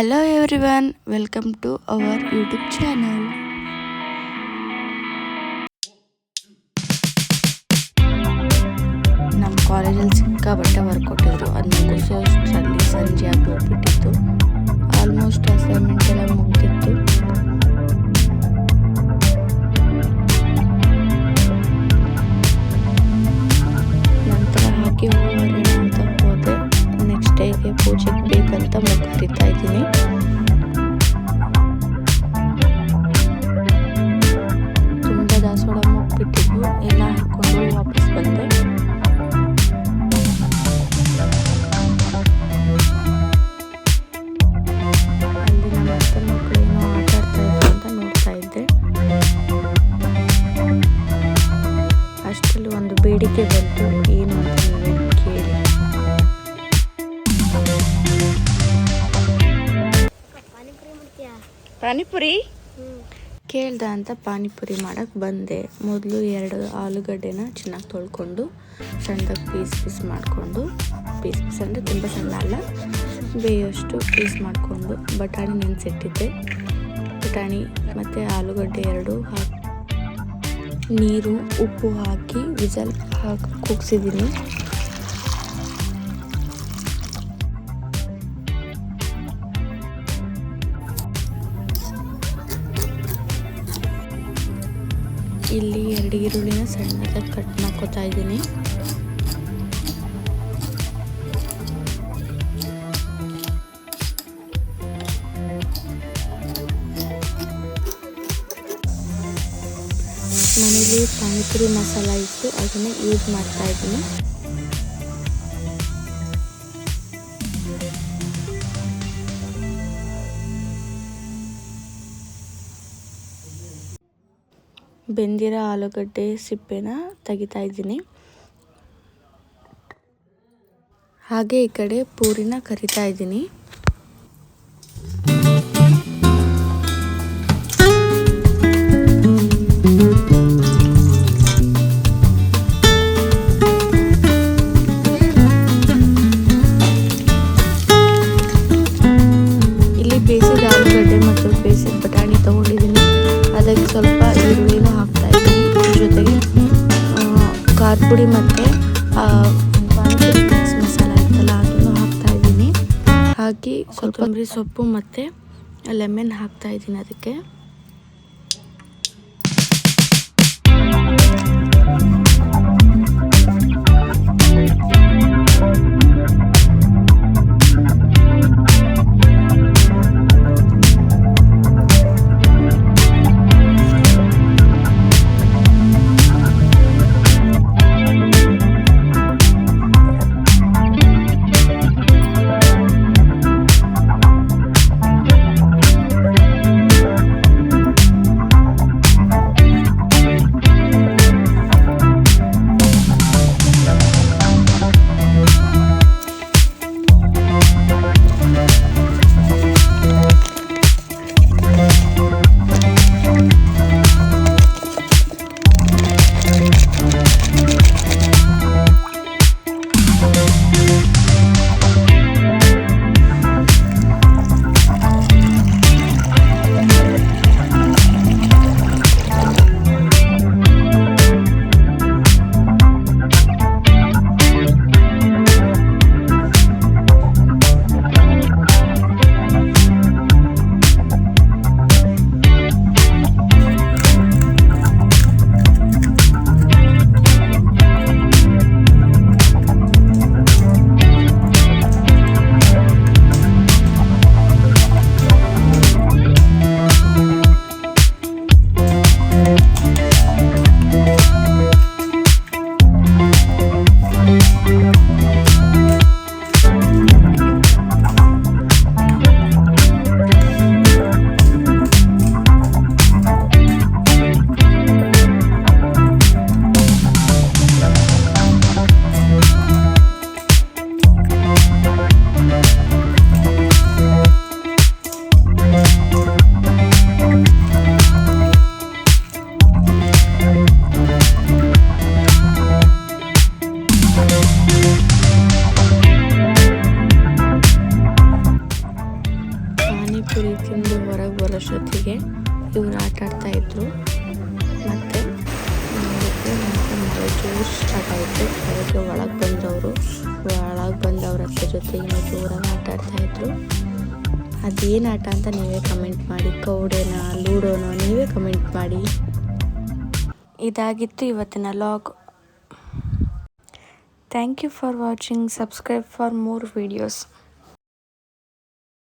hello everyone welcome to our YouTube channel ನಮ್ಮ ಕಾಲೇಜಲ್ಲಿ ಸಿಕ್ಕಾಬಟ್ಟೆ ವರ್ಕ್ ಕೊಟ್ಟಿದ್ರು ಅದನ್ನ ಮುಗಿಸೋಷ್ಟರಲ್ಲಿ ಸಂಜೆ ಆಗಿ ಹೋಗ್ಬಿಟ್ಟಿತ್ತು ಆಲ್ಮೋಸ್ಟ್ ಅಸೈನ್ಮೆಂಟ್ ಎಲ್ಲ ಮುಗ್ದಿತ್ತು ಬೇಡಿಕೆ ಬಂತು. ಏನು ಅಂತ ನೀವೇ ಕೇಳಿ? ಪಾನಿಪುರಿ? ಕೇಳ್ದ ಅಂತ ಪಾನಿಪುರಿ ಮಾಡಕ್ಕೆ ಬಂದೆ. ಮೊದಲು ಎರಡು ಆಲೂಗಡ್ಡೆನ ಚೆನ್ನಾಗಿ ತೊಳ್ಕೊಂಡು ಸಣ್ಣದಾಗಿ ಪೀಸ್ ಪೀಸ್ ಮಾಡಿಕೊಂಡು ಪೀಸ್ ಪೀಸ್ ಅಂದರೆ ತುಂಬ ಸಣ್ಣ ಅಲ್ಲ ಬೇಯೋಷ್ಟು ಪೀಸ್ ಮಾಡಿಕೊಂಡು ಬಟಾಣಿ ನೆನೆಸಿಟ್ಟಿದ್ದೆ. ಬಟಾಣಿ ಮತ್ತು ಆಲೂಗಡ್ಡೆ ಎರಡು ಹಾಕಿ ನೀರು ಉಪ್ಪು ಹಾಕಿ ವಿಜಲ್ ಹಾಕಿ ಕುಗ್ಸಿದ್ದೀನಿ. ಇಲ್ಲಿ ಎರಡು ಈರುಳ್ಳಿನ ಸಣ್ಣದಾಗಿ ಕಟ್ ಮಾಡ್ಕೋತಾ ಇದ್ದೀನಿ. ಮನೇಲಿ ಪಾನಿಪುರಿ ಮಸಾಲ ಇತ್ತು ಅದನ್ನು ಯೂಸ್ ಮಾಡ್ತಾ ಇದ್ದೀನಿ. ಬೆಂದಿರೋ ಆಲೂಗಡ್ಡೆ ಸಿಪ್ಪೆನ ತೆಗಿತಾ ಇದ್ದೀನಿ. ಹಾಗೆ ಈ ಕಡೆ ಪೂರಿನ ಕರಿತಾ ಇದ್ದೀನಿ. ಸ್ವಲ್ಪ ಈರುಳ್ಳಿನೂ ಹಾಕ್ತಾ ಇದ್ದೀನಿ. ಜೊತೆಗೆ ಆ, ಖಾರ ಪುಡಿ ಮತ್ತು ಮಿಕ್ಸ್ ಮಸಾಲ ಇತ್ತಲ್ಲ ಅದನ್ನು ಹಾಕ್ತಾ ಇದ್ದೀನಿ. ಹಾಕಿ ಸ್ವಲ್ಪ ಕೊತ್ತಂಬರಿ ಸೊಪ್ಪು ಮತ್ತು ಲೆಮೆನ್ ಹಾಕ್ತಾ ಇದ್ದೀನಿ ಅದಕ್ಕೆ. ಪಾನಿಪುರಿ ತಿಂದು ಹೊರಗೆ ಬರೋಷ್ಟೊತ್ತಿಗೆ ಇವ್ರು ಆಟ ಆಡ್ತಾ ಇದ್ರು. ಮತ್ತು ಮಳೆ ಜೋರು ಸ್ಟಾರ್ಟ್ ಆಯಿತು. ಅದಕ್ಕೆ ಒಳಗೆ ಬಂದವರು, ಒಳಗೆ ಬಂದವ್ರ ಜೊತೆ ಇನ್ನೂ ಜೋರಾಗಿ ಆಟ ಆಡ್ತಾ ಇದ್ರು. ಅದೇನು ಆಟ ಅಂತ ನೀವೇ ಕಮೆಂಟ್ ಮಾಡಿ. ಕೌಡೆನಾ, ಲೂಡೋನೋ, ನೀವೇ ಕಮೆಂಟ್ ಮಾಡಿ. ಇದಾಗಿತ್ತು ಇವತ್ತಿನ vlog thank you for watching subscribe for more videos